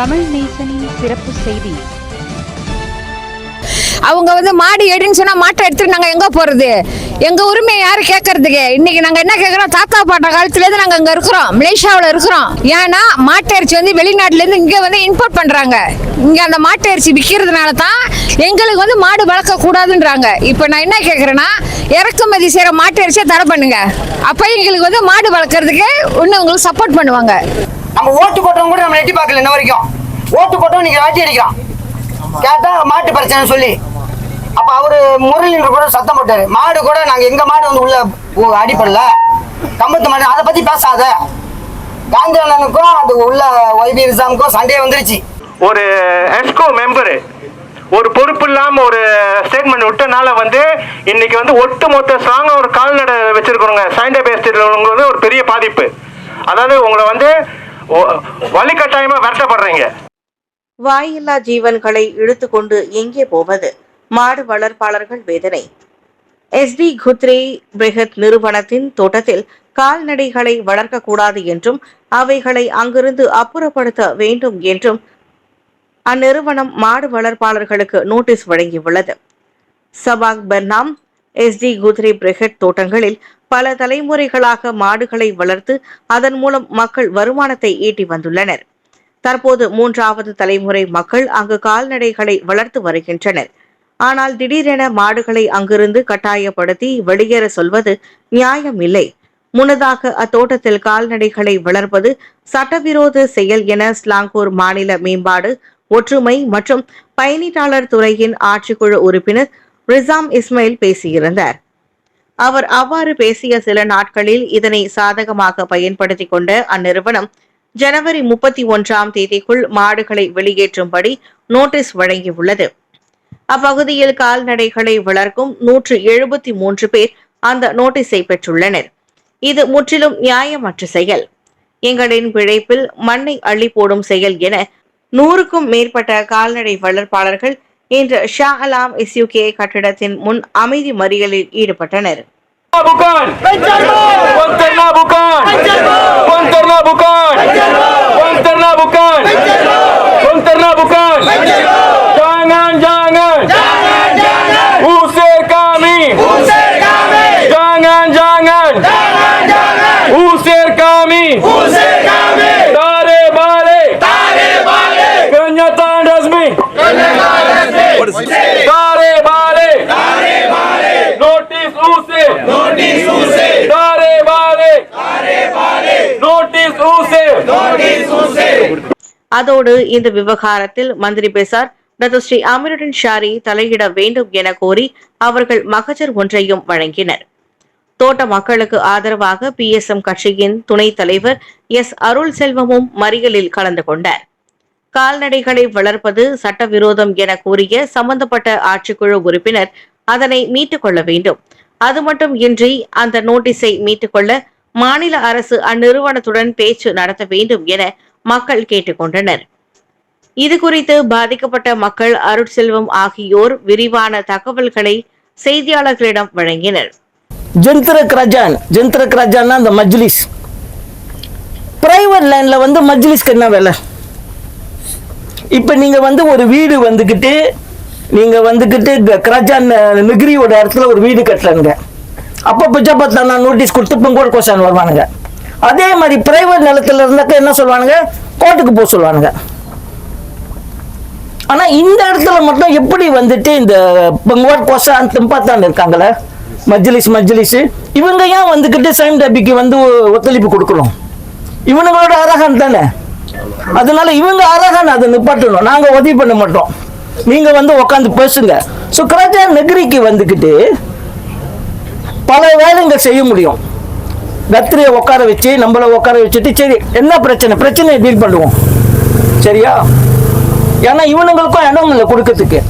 தமிழ் நேசனின் சிறப்பு செய்தி. அவங்க வந்து மாடு எடுன்னு சொன்னா மாட்டை எடுத்துட்டு நாங்க எங்க போறது? எங்க உரிமையை யாரு கேட்கறதுக்கு இன்னைக்கு நாங்க என்ன கேக்குறோம்? தாத்தா பாட்டா காலத்துல இருந்து நாங்க அங்க இருக்கிறோம். மலேசியாவுல இருக்கிறோம். ஏன்னா மாட்டு வந்து வெளிநாட்டுல இருந்து இங்க வந்து இம்போர்ட் பண்றாங்க. இங்க அந்த மாட்டு அரிசி விற்கிறதுனால தான் எங்களுக்கு வந்து மாடு வளர்க்க கூடாதுன்றாங்க. இப்போ நான் என்ன கேக்குறேன்னா இறக்குமதி செய்யற மாட்டு அரிசியை தடை பண்ணுங்க. அப்ப எங்களுக்கு வந்து மாடு வளர்க்கறதுக்கு இன்னும் உங்களுக்கு சப்போர்ட் பண்ணுவாங்க. நம்ம ஓட்டு போட்டவங்க கூட நம்ம எட்டி பார்க்கல இன்ன வரைக்கும். ஓட்டு போட்டவன் நீங்க வாட்டி அடிக்கிறான். கேட்டா மாட்டு பிரச்சனை சொல்லி. அப்ப அவரு முரளின்ற கூட சத்தம் போட்டாரு. மாடு கூட நாங்க எங்க மாடு வந்து உள்ள அடிப்படல. கம்பத்து மாடு அதை பத்தி பேசாத. காந்தி அண்ணனுக்கும் அந்த உள்ள ஒய்பி நிசாமுக்கும் சண்டே வந்துருச்சு. ஒரு எஸ்கோ மெம்பரு ஒரு பொறுப்பு இல்லாம ஒரு ஸ்டேட்மெண்ட் விட்டனால வந்து இன்னைக்கு வந்து ஒட்டு மொத்த ஸ்ட்ராங்கா ஒரு கால்நடை வச்சிருக்கிறோங்க சைண்டா பேஸ்டில் ஒரு பெரிய பாதிப்பு. அதாவது உங்களை வந்து வலுக்கட்டாயமா விரட்டப்படுறீங்க. வாயில்லா ஜீவன்களை இழுத்துக்கொண்டு எங்கே போவது? மாடு வளர்ப்பாளர்கள் வேதனை. எஸ்டி குத்ரே பிரிகத் நிறுவனத்தின் தோட்டத்தில் கால்நடைகளை வளர்க்கக்கூடாது என்றும் அவைகளை அங்கிருந்து அப்புறப்படுத்த வேண்டும் என்றும் அந்நிறுவனம் மாடு வளர்ப்பாளர்களுக்கு நோட்டீஸ் வழங்கியுள்ளது. சபாக் பெர்னாம் எஸ்டி குதிரை பிரிகட் தோட்டங்களில் பல தலைமுறைகளாக மாடுகளை வளர்த்து அதன் மூலம் மக்கள் வருமானத்தை ஈட்டி வந்துள்ளனர். தற்போது மூன்றாவது தலைமுறை மக்கள் அங்கு கால்நடைகளை வளர்த்து வருகின்றனர். ஆனால் திடீரென மாடுகளை அங்கிருந்து கட்டாயப்படுத்தி வெளியேற சொல்வது நியாயம் இல்லை முன்னதாக அத்தோட்டத்தில் கால்நடைகளை வளர்ப்பது சட்டவிரோத செயல் என ஸ்லாங்கூர் மாநில மேம்பாடு ஒற்றுமை மற்றும் பயணிட்டாளர் துறையின் ஆட்சிக்குழு உறுப்பினர் ரிசாம் இஸ்மாயில் பேசியிருந்தார். அவர் அவ்வாறு பேசிய சில நாட்களில் இதனை சாதகமாக பயன்படுத்திக் கொண்ட அந்நிறுவனம் ஜனவரி முப்பத்தி ஒன்றாம் தேதிக்குள் மாடுகளை வெளியேற்றும்படி நோட்டீஸ் வழங்கியுள்ளது. அப்பகுதியில் கால்நடைகளை வளர்க்கும் நூற்று எழுபத்தி மூன்று பேர் அந்த நோட்டீஸை பெற்றுள்ளனர். இது முற்றிலும் நியாயமற்ற செயல். எங்களின் பிழைப்பில் மண்ணை அள்ளி போடும் செயல் என நூறுக்கும் மேற்பட்ட கால்நடை வளர்ப்பாளர்கள் இன்று ஷா அலாம் எஸ்யூகே கட்டிடத்தின் முன் அமைதி மறியலில் ஈடுபட்டனர். bukan Puan ternak Tarik balik Notis usir Tarik balik Notis usir அதோடு இந்த விவகாரத்தில் மந்திரி பெசார் டாக்டர் ஸ்ரீ அமீருடன் ஷாரி தலையிட வேண்டும் என கோரி அவர்கள் மகஜர் ஒன்றையும் வழங்கினர். தோட்ட மக்களுக்கு ஆதரவாக பி எஸ் எம் கட்சியின் துணைத் தலைவர் எஸ். அருள் செல்வமும் மறியலில் கலந்து கொண்டார். கால்நடைகளை வளர்ப்பது சட்டவிரோதம் என கூறிய சம்பந்தப்பட்ட ஆட்சிக்குழு உறுப்பினர் அதனை மீட்டுக் கொள்ள வேண்டும். அது மட்டும் இன்றி அந்த நோட்டீஸை மீட்டுக்கொள்ள மாநில அரசு அந்நிறுவனத்துடன் பேச்சு நடத்த வேண்டும் என மக்கள் கேட்டுக்கொண்டனர் இது குறித்து பாதிக்கப்பட்ட மக்கள் அருட்செல்வம் ஆகியோர் விரிவான தகவல்களை செய்தியாளர்களிடம் வழங்கினர். ஜந்திர ரஜான் ஜந்திர ரஜான் அந்த மஜ்லிஸ். பிரைவேட் லைன்ல வந்து மஜ்லிஸ்க்கு என்ன வேலை? இப்போ நீங்கள் வந்து ஒரு வீடு வந்துக்கிட்டு நீங்கள் வந்துக்கிட்டு க- நெகிரியோட இடத்துல ஒரு வீடு கட்டலங்க. அப்போ பிச்சப்பத்தா நான் நோட்டீஸ் கொடுத்து பொங்கோல் கோஷான் வருவானுங்க. அதே மாதிரி பிரைவேட் நிலத்துல இருந்தாக்க என்ன சொல்லுவானுங்க கோர்ட்டுக்கு போக சொல்லுவானுங்க ஆனால் இந்த இடத்துல மட்டும் எப்படி வந்துட்டு இந்த பங்குவாட் கோஷான் திம்பாத்தான் இருக்காங்களே? மஜ்லிஸ் மஜ்லிஸ். இவங்க ஏன் வந்துக்கிட்டு சைம் டபிக்கு வந்து ஒத்துழைப்பு கொடுக்கணும்? இவனுங்களோட அரகன் தானே? அதனால இவங்க அரகன் அதை நிப்பாட்டணும். நாங்க உதவி பண்ண மாட்டோம். நீங்க வந்து உட்காந்து பேசுங்க. சுக்கராச்சார நெகிரிக்கு வந்துக்கிட்டு பல வேலைகள் செய்ய முடியும். கத்திரியை உட்கார வச்சு நம்மள உட்கார வச்சுட்டு சரி என்ன பிரச்சனை? பிரச்சனையை டீல் பண்ணுவோம். சரியா? ஏன்னா இவனுங்களுக்கும் இடம் இல்லை கொடுக்கறதுக்கு.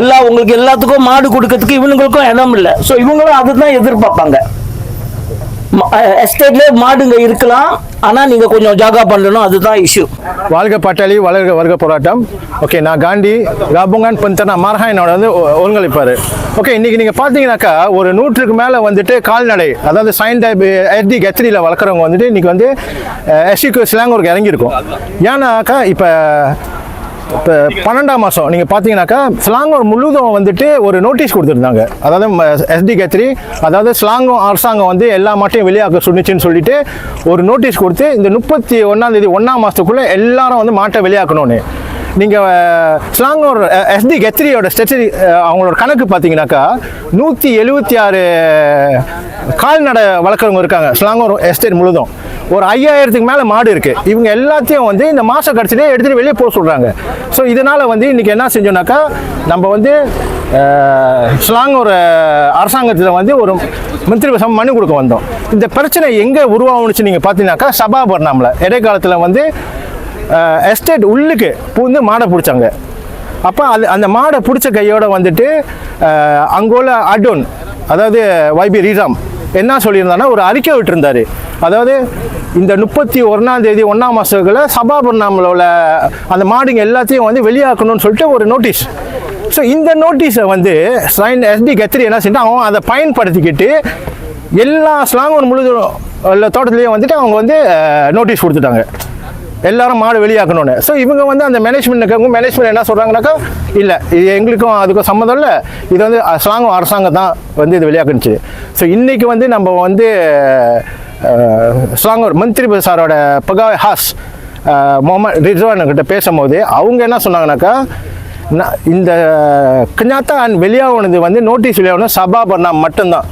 எல்லா உங்களுக்கு எல்லாத்துக்கும் மாடு கொடுக்கறதுக்கு இவனுங்களுக்கும் இடம் இல்லை. ஸோ இவங்களும் அதுதான் எதிர்பார்ப்பாங்க. எஸ்டேட்ல மாடுங்க இருக்கலாம் ஆனா நீங்க கொஞ்சம் ஜாகா பண்ணணும் அதுதான் இஷ்யூ வாழ்க பட்டாளி வளர்க வர்க்க போராட்டம். ஓகே நான் காந்தி காபுங்கான் பந்தனா மார்ஹாயனோட வந்து ஒ- ஒருங்கிணைப்பார். ஓகே இன்னைக்கு நீங்கள் பார்த்தீங்கன்னாக்கா ஒரு நூற்றுக்கு மேலே வந்துட்டு கால்நடை அதாவது சயின் டைப் எஸ்டி வளர்க்குறவங்க வந்துட்டு இன்னைக்கு வந்து எஸ்டிக்யூ ஸ்லாங் ஒரு இறங்கியிருக்கும். ஏன்னாக்கா இப்போ இப்போ பன்னெண்டாம் மாதம் நீங்கள் பார்த்தீங்கன்னாக்கா ஸ்லாங்கூர் முழுதும் வந்துட்டு ஒரு நோட்டீஸ் கொடுத்துருந்தாங்க. அதாவது எஸ்டி கேத்ரி அதாவது ஸ்லாங்கும் அரசாங்கம் வந்து எல்லா மாட்டையும் வெளியாக்க சொன்னிச்சுன்னு சொல்லிட்டு ஒரு நோட்டீஸ் கொடுத்து இந்த முப்பத்தி ஒன்றாம் தேதி ஒன்றாம் மாதத்துக்குள்ளே எல்லாரும் வந்து மாட்டை வெளியாக்கணும்னு. நீங்கள் ஸ்லாங்கோர் எஸ்டி கெத்ரியோட ஸ்டெச்சரி அவங்களோட கணக்கு பார்த்தீங்கன்னாக்கா நூற்றி எழுபத்தி ஆறு கால்நடை வளர்க்குறவங்க இருக்காங்க. ஸ்லாங்கோர் எஸ்டேட் முழுதும். ஒரு ஐயாயிரத்துக்கு மேலே மாடு இருக்குது இவங்க எல்லாத்தையும் வந்து இந்த மாதம் கடைசியிலே எடுத்துகிட்டு வெளியே போக சொல்கிறாங்க ஸோ இதனால் வந்து இன்றைக்கி என்ன செஞ்சோம்னாக்கா நம்ம வந்து ஸ்லாங் ஒரு அரசாங்கத்தில் வந்து ஒரு மந்திரி வசம் மனு கொடுக்க வந்தோம். இந்த பிரச்சனை எங்கே உருவாகணுச்சு நீங்கள் பார்த்தீங்கன்னாக்கா சபாபர்ணாமில் இடைக்காலத்தில் வந்து எஸ்டேட் உள்ளுக்கு பூந்து மாடை பிடிச்சாங்க. அப்போ அது அந்த மாடை பிடிச்ச கையோட வந்துட்டு அங்கே அங்குள்ள அடோன் அதாவது வைபி ரீராம் என்ன சொல்லியிருந்தாருன்னா ஒரு அறிக்கை விட்டுருந்தாரு. அதாவது இந்த முப்பத்தி ஒன்றாம் தேதி ஒன்றாம் மாதத்துக்குள்ள சபாபுர்ணாமில் உள்ள அந்த மாடுங்க எல்லாத்தையும் வந்து வெளியாக்கணும்னு சொல்லிட்டு ஒரு நோட்டீஸ் ஸோ இந்த நோட்டீஸை வந்து சைன் எஸ்டி கத்திரி என்ன செஞ்சால் அவன் அதை பயன்படுத்திக்கிட்டு எல்லா ஸ்லாங்கும் முழுதும் உள்ள தோட்டத்துலேயும் வந்துட்டு அவங்க வந்து நோட்டீஸ் கொடுத்துட்டாங்க. எல்லாரும் மாடு வெளியாக்கணும்னு. ஸோ இவங்க வந்து அந்த மேனேஜ்மெண்ட் மேனேஜ்மெண்ட் என்ன சொல்கிறாங்கனாக்கா இல்லை இது எங்களுக்கும் அதுக்கும் சம்மந்தம் இல்லை. இது வந்து ஸ்லாங்கும் அரசாங்கம் தான் வந்து இது வெளியாக்குனுச்சு. ஸோ இன்றைக்கி வந்து நம்ம வந்து ஸ்லாங்கூர் மந்திரி சாரோட பகாய் ஹாஸ் முகமது ரிஸ்வான் கிட்ட பேசும்போது அவங்க என்ன சொன்னாங்கனாக்கா இந்த கஞ்சாத்தா அண்ட் வெளியாகுனது வந்து நோட்டீஸ் வெளியாகணும் சபா பண்ணா மட்டும்தான்.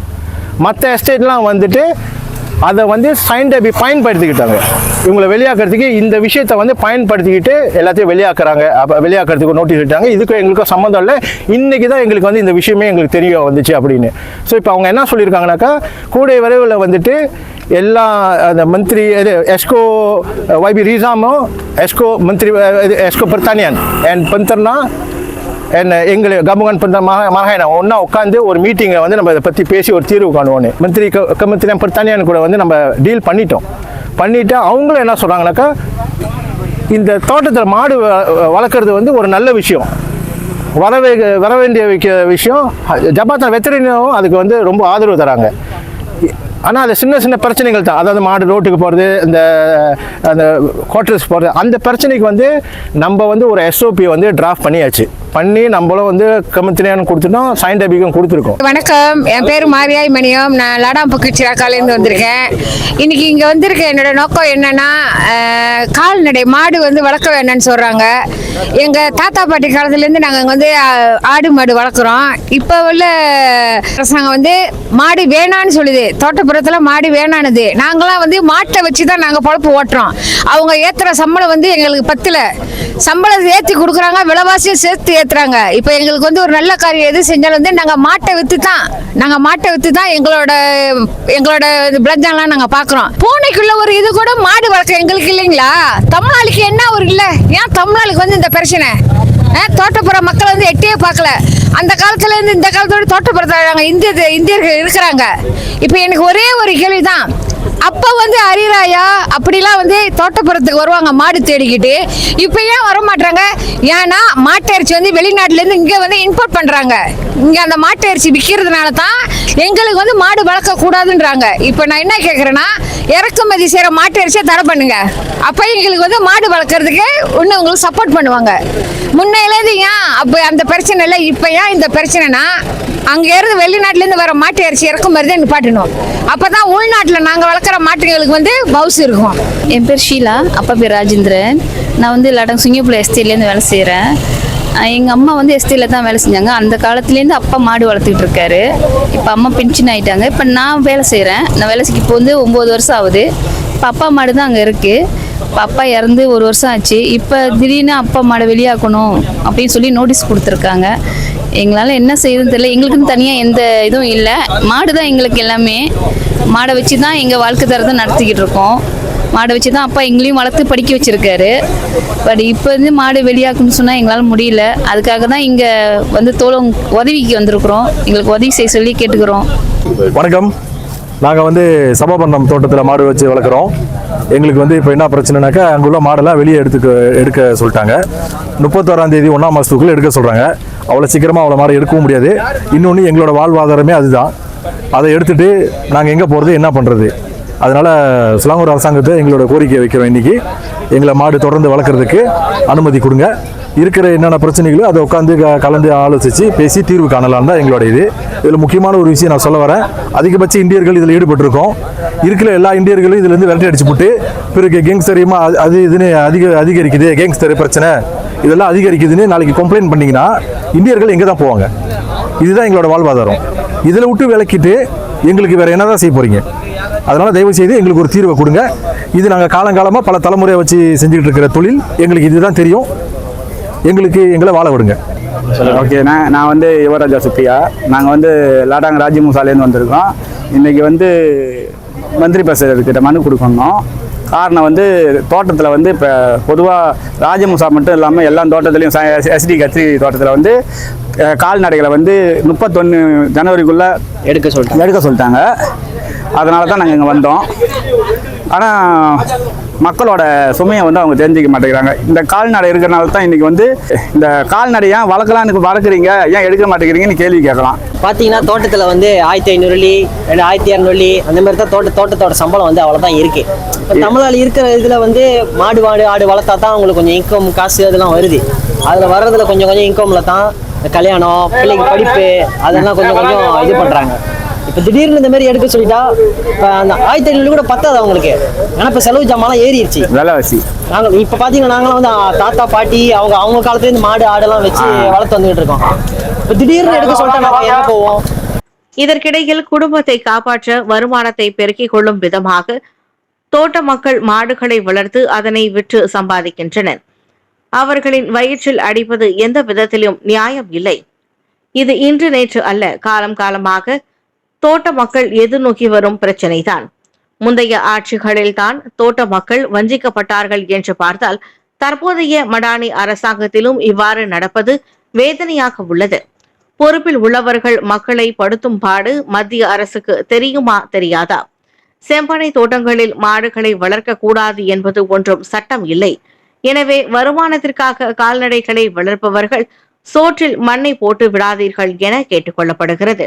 மற்ற எஸ்டேட்லாம் வந்துட்டு அதை வந்து சைன்டபி பயன்படுத்திக்கிட்டாங்க. இவங்களை வெளியாக்குறதுக்கு இந்த விஷயத்தை வந்து பயன்படுத்திக்கிட்டு எல்லாத்தையும் வெளியாக்குறாங்க. அப்போ வெளியாக்குறதுக்கு நோட்டீஸ் விட்டாங்க. இதுக்கும் எங்களுக்கும் சம்மந்தம் இல்லை. இன்றைக்கி தான் எங்களுக்கு வந்து இந்த விஷயமே எங்களுக்கு தெரிய வந்துச்சு அப்படின்னு. ஸோ இப்போ அவங்க என்ன சொல்லியிருக்காங்கனாக்கா கூடிய விரைவில் வந்துட்டு எல்லா அந்த மந்திரி இது எஸ்கோ வைபி ரீசாமும் எஸ்கோ மந்திரி இது எஸ்கோ பிரித்தானியன். அண்ட் பந்தர்னா என்ன எங்களை கமுகன் பந்த மகாயணம் ஒன்றா உட்காந்து ஒரு மீட்டிங்கை வந்து நம்ம இதை பற்றி பேசி ஒரு தீர்வு காணுவோன்னு. மந்திரி க மந்திரி பிரத்தானியன் கூட வந்து நம்ம டீல் பண்ணிட்டோம். பண்ணிவிட்டு அவங்களும் என்ன சொல்கிறாங்கனாக்கா இந்த தோட்டத்தில் மாடு வ- வளர்க்குறது வந்து ஒரு நல்ல விஷயம். வரவே வர வேண்டிய விஷயம் ஜபாத்தா வெத்தரினும் அதுக்கு வந்து ரொம்ப ஆதரவு தராங்க. ஆனால் அது சின்ன சின்ன பிரச்சனைகள் தான். அதாவது மாடு ரோட்டுக்கு போகிறது இந்த அந்த ஹோட்டல்ஸ் போகிறது அந்த பிரச்சனைக்கு வந்து நம்ம வந்து ஒரு எஸ்ஓபி வந்து டிராஃப்ட் பண்ணியாச்சு. பண்ணி நம்மளும் வந்து கமித்தினியான்னு கொடுத்துட்டோம். சயின்டிஃபிக்கும் கொடுத்துருக்கோம். வணக்கம். என் பேர் மாரியாய் மணியம். நான் லாடாம்புக்கு சிராக்காலேருந்து வந்திருக்கேன். இன்னைக்கு இங்கே வந்திருக்க என்னோட நோக்கம் என்னன்னா கால்நடை மாடு வந்து வளர்க்க வேணும்னு சொல்கிறாங்க எங்கள் தாத்தா பாட்டி காலத்துலேருந்து நாங்கள் இங்கே வந்து ஆடு மாடு வளர்க்குறோம். இப்போ உள்ள அரசாங்கம் வந்து மாடு வேணான்னு சொல்லுது. தோட்டப்புறத்தில் மாடு வேணானுது. நாங்களாம் வந்து மாட்டை வச்சு தான் நாங்கள் பொழப்பு ஓட்டுறோம். அவங்க ஏற்றுற சம்பளம் வந்து எங்களுக்கு பத்தில். சம்பளம் ஏற்றி கொடுக்குறாங்க. விலைவாசியும் சேர்த்து ஏத்துறாங்க. இப்போ எங்களுக்கு வந்து ஒரு நல்ல காரியம் எது செஞ்சாலும் வந்து நாங்கள் மாட்டை விற்று தான் நாங்கள் மாட்டை விற்று தான் எங்களோட எங்களோட பிளஞ்செல்லாம் நாங்கள் பார்க்குறோம் பூனைக்குள்ள ஒரு இது கூட மாடு வளர்க்க எங்களுக்கு இல்லைங்களா? தமிழ்நாளுக்கு என்ன ஒரு இல்லை? ஏன் தமிழ்நாளுக்கு வந்து இந்த பிரச்சனை? ஆ, தோட்டப்புற மக்கள் வந்து எட்டியே பார்க்கல. அந்த காலத்துல இருந்து இந்த காலத்தோட தோட்டப்புறத்தில் நாங்கள் இந்திய இந்தியர்கள் இருக்கிறாங்க. இப்போ எனக்கு ஒரே ஒரு கேள்வி தான் அப்போ வந்து அரிராயா அப்படிலாம் வந்து தோட்டப்புறத்துக்கு வருவாங்க மாடு தேடிக்கிட்டு. இப்போ ஏன் வர மாட்டாங்க ஏன்னா மாட்டிறைச்சி வந்து வெளிநாட்டிலேருந்து இங்கே வந்து இம்போர்ட் பண்ணுறாங்க இங்கே அந்த மாட்டிறைச்சி விற்கிறதுனால தான் எங்களுக்கு வந்து மாடு வளர்க்க கூடாதுன்றாங்க இப்போ நான் என்ன கேட்குறேன்னா இறக்குமதி செய்கிற மாட்டிறைச்சியை தடை பண்ணுங்க. அப்போ எங்களுக்கு வந்து மாடு வளர்க்குறதுக்கு இன்னும் உங்களுக்கு சப்போர்ட் பண்ணுவாங்க. முன்னையிலேருந்து ஏன் அப்போ அந்த பிரச்சனை இல்லை இப்போ ஏன் இந்த பிரச்சனைனா அங்கேருந்து வெளிநாட்டிலேருந்து வர மாட்டு இறைச்சி இறக்குமதி நிப்பாட்டணும் அப்போ தான் உள்நாட்டில் நாங்கள் வளர்க்குற மாட்டுங்களுக்கு வந்து பவுஸ் இருக்கும். என் பேர் ஷீலா அப்பா பேர் ராஜேந்திரன். நான் வந்து லடம் சுங்கிப்புல எஸ்டேட்லேருந்து வேலை செய்கிறேன் எங்கள் அம்மா வந்து எஸ்டியில் தான் வேலை செஞ்சாங்க. அந்த காலத்துலேருந்து அப்பா மாடு வளர்த்துக்கிட்டு இருக்காரு. இப்போ அம்மா பென்ஷன் ஆகிட்டாங்க இப்போ நான் வேலை செய்கிறேன் நான் வேலை செய்ய இப்போ வந்து ஒம்பது வருஷம் ஆகுது. இப்போ அப்பா மாடு தான் அங்கே இருக்குது இப்போ அப்பா இறந்து ஒரு வருஷம் ஆச்சு. இப்போ திடீர்னு அப்பா மாடை வெளியாக்கணும் அப்படின்னு சொல்லி நோட்டீஸ் கொடுத்துருக்காங்க. எங்களால் என்ன செய்யுதுன்னு தெரியல. எங்களுக்குன்னு தனியாக எந்த இதுவும் இல்லை. மாடு தான் எங்களுக்கு எல்லாமே. மாடை வச்சு தான் எங்கள் வாழ்க்கை தரத்தை நடத்திக்கிட்டு இருக்கோம். மாடை வச்சு தான் அப்பா எங்களையும் வளர்த்து படிக்க வச்சுருக்காரு. பட் இப்போ வந்து மாடு வெளியாக்குன்னு சொன்னால் எங்களால் முடியல. அதுக்காக தான் இங்கே வந்து தோளம் உதவிக்கு வந்திருக்கிறோம். எங்களுக்கு உதவி செய்ய சொல்லி கேட்டுக்கிறோம். வணக்கம். நாங்கள் வந்து சபாபந்தம் தோட்டத்தில் மாடு வச்சு வளர்க்குறோம். எங்களுக்கு வந்து இப்போ என்ன பிரச்சனைனாக்கா அங்குள்ள மாடெல்லாம் வெளியே எடுத்துக்க எடுக்க சொல்லிட்டாங்க. முப்பத்தோராம் தேதி ஒன்றாம் மாதத்துக்குள்ளே எடுக்க சொல்கிறாங்க அவ்வளோ சீக்கிரமாக அவ்வளோ மாடு எடுக்கவும் முடியாது. இன்னொன்று எங்களோட வாழ்வாதாரமே அதுதான். அதை எடுத்துட்டு நாங்கள் எங்கே போகிறது என்ன பண்ணுறது அதனால் சிலாங்கூர் அரசாங்கத்தை எங்களோட கோரிக்கை வைக்கிறோம் இன்றைக்கி எங்களை மாடு தொடர்ந்து வளர்க்குறதுக்கு அனுமதி கொடுங்க. இருக்கிற என்னென்ன பிரச்சனைகளோ அதை உட்காந்து கலந்து ஆலோசித்து பேசி தீர்வு காணலாம் தான் எங்களோட இது. இதில் முக்கியமான ஒரு விஷயம் நான் சொல்ல வரேன். அதிகபட்ச இந்தியர்கள் இதில் ஈடுபட்டிருக்கோம். இருக்கிற எல்லா இந்தியர்களும் இதுலேருந்து விரட்டி அடிச்சு போட்டு பிறகு கேங்ஸ்டரியமா அது- அது இதுன்னு அதிக அதிகரிக்குது. கேங்ஸ்டர் பிரச்சனை. இதெல்லாம் அதிகரிக்குதுன்னு நாளைக்கு கம்ப்ளைண்ட் பண்ணிங்கன்னா இந்தியர்கள் எங்கே தான் போவாங்க? இதுதான் எங்களோட வாழ்வாதாரம். இதில் விட்டு விளக்கிட்டு எங்களுக்கு வேற என்னதான் செய்ய போகிறீங்க அதனால் தயவு செய்து எங்களுக்கு ஒரு தீர்வை கொடுங்க. இது நாங்கள் காலங்காலமாக பல தலைமுறையை வச்சு செஞ்சுக்கிட்டு இருக்கிற தொழில். எங்களுக்கு இதுதான் தெரியும். எங்களுக்கு எங்களை வாழ விடுங்க. ஓகே நான் நான் வந்து யுவராஜா சுப்பியா. நாங்கள் வந்து லாடாங் ராஜ்யமுசாலேருந்து வந்திருக்கோம். இன்றைக்கி வந்து மந்திரி பிரசிடர்கிட்ட மனு கொடுக்கணும். காரணம் வந்து தோட்டத்தில் வந்து இப்போ பொதுவாக ராஜமுசா மட்டும் இல்லாமல் எல்லா தோட்டத்துலேயும் எஸ்டி கத்திரி தோட்டத்தில் வந்து கால்நடைகளை வந்து முப்பத்தொன்று ஜனவரிக்குள்ளே எடுக்க சொல்லிட்டாங்க. எடுக்க சொல்லிட்டாங்க. அதனால தான் நாங்கள் இங்கே வந்தோம். ஆனால் மக்களோட சுமையை வந்து அவங்க தெரிஞ்சிக்க மாட்டேங்கிறாங்க. இந்த கால்நடை இருக்கிறனால தான் இன்றைக்கி வந்து இந்த கால்நடை ஏன் வளர்க்கலான்னு வளர்க்குறீங்க? ஏன் எடுக்க மாட்டேங்கிறீங்கன்னு கேள்வி கேட்கலாம். பார்த்தீங்கன்னா தோட்டத்தில் வந்து ஆயிரத்தி ஐநூறுலி ரெண்டு ஆயிரத்தி இரநூறுலி அந்த மாதிரி தான் தோட்ட தோட்டத்தோட சம்பளம் வந்து அவ்வளோதான் இருக்கு. இப்போ தமிழ்நாடு இருக்கிற இதில் வந்து மாடு மாடு ஆடு வளர்த்தா தான் அவங்களுக்கு கொஞ்சம் இன்கம் காசு அதெல்லாம் வருது. அதில் வர்றதுல கொஞ்சம் கொஞ்சம் இன்கமில் தான் இந்த கல்யாணம் பிள்ளைக்கு படிப்பு அதெல்லாம் கொஞ்சம் கொஞ்சம் இது பண்ணுறாங்க இப்போ திடீர்னு இந்த மாதிரி எடுக்க சொல்லிட்டா இப்போ அந்த ஆயிரத்தி ஐநூறு கூட பத்தாது அவங்களுக்கு. ஏன்னா இப்போ செலவு ஜாமான்லாம் ஏறிடுச்சு விலைவாசி. நாங்கள் இப்போ பார்த்தீங்கன்னா நாங்களாம் வந்து தாத்தா பாட்டி அவங்க அவங்க காலத்துலேருந்து மாடு ஆடெல்லாம் வச்சு வளர்த்து வந்துகிட்டு இருக்கோம். இப்போ திடீர்னு எடுக்க சொல்லிட்டா நாங்கள் எங்கே போவோம்? இதற்கிடையில் குடும்பத்தை காப்பாற்ற வருமானத்தை பெருக்கிக் கொள்ளும் விதமாக தோட்ட மக்கள் மாடுகளை வளர்த்து அதனை விற்று சம்பாதிக்கின்றனர். அவர்களின் வயிற்றில் அடிப்பது எந்த விதத்திலும் நியாயம் இல்லை. இது இன்று நேற்று அல்ல காலம் காலமாக தோட்ட மக்கள் எதிர்நோக்கி வரும் பிரச்சனைதான். முந்தைய ஆட்சிகளில் தான் தோட்ட மக்கள் வஞ்சிக்கப்பட்டார்கள் என்று பார்த்தால் தற்போதைய மடானி அரசாங்கத்திலும் இவ்வாறு நடப்பது வேதனையாக உள்ளது. பொறுப்பில் உள்ளவர்கள் மக்களை படுத்தும் பாடு மத்திய அரசுக்கு தெரியுமா தெரியாதா? செம்பனை தோட்டங்களில் மாடுகளை வளர்க்க கூடாது என்பது ஒன்றும் சட்டம் இல்லை. எனவே வருமானத்திற்காக கால்நடைகளை வளர்ப்பவர்கள் சோற்றில் மண்ணை போட்டு விடாதீர்கள் என கேட்டுக்கொள்ளப்படுகிறது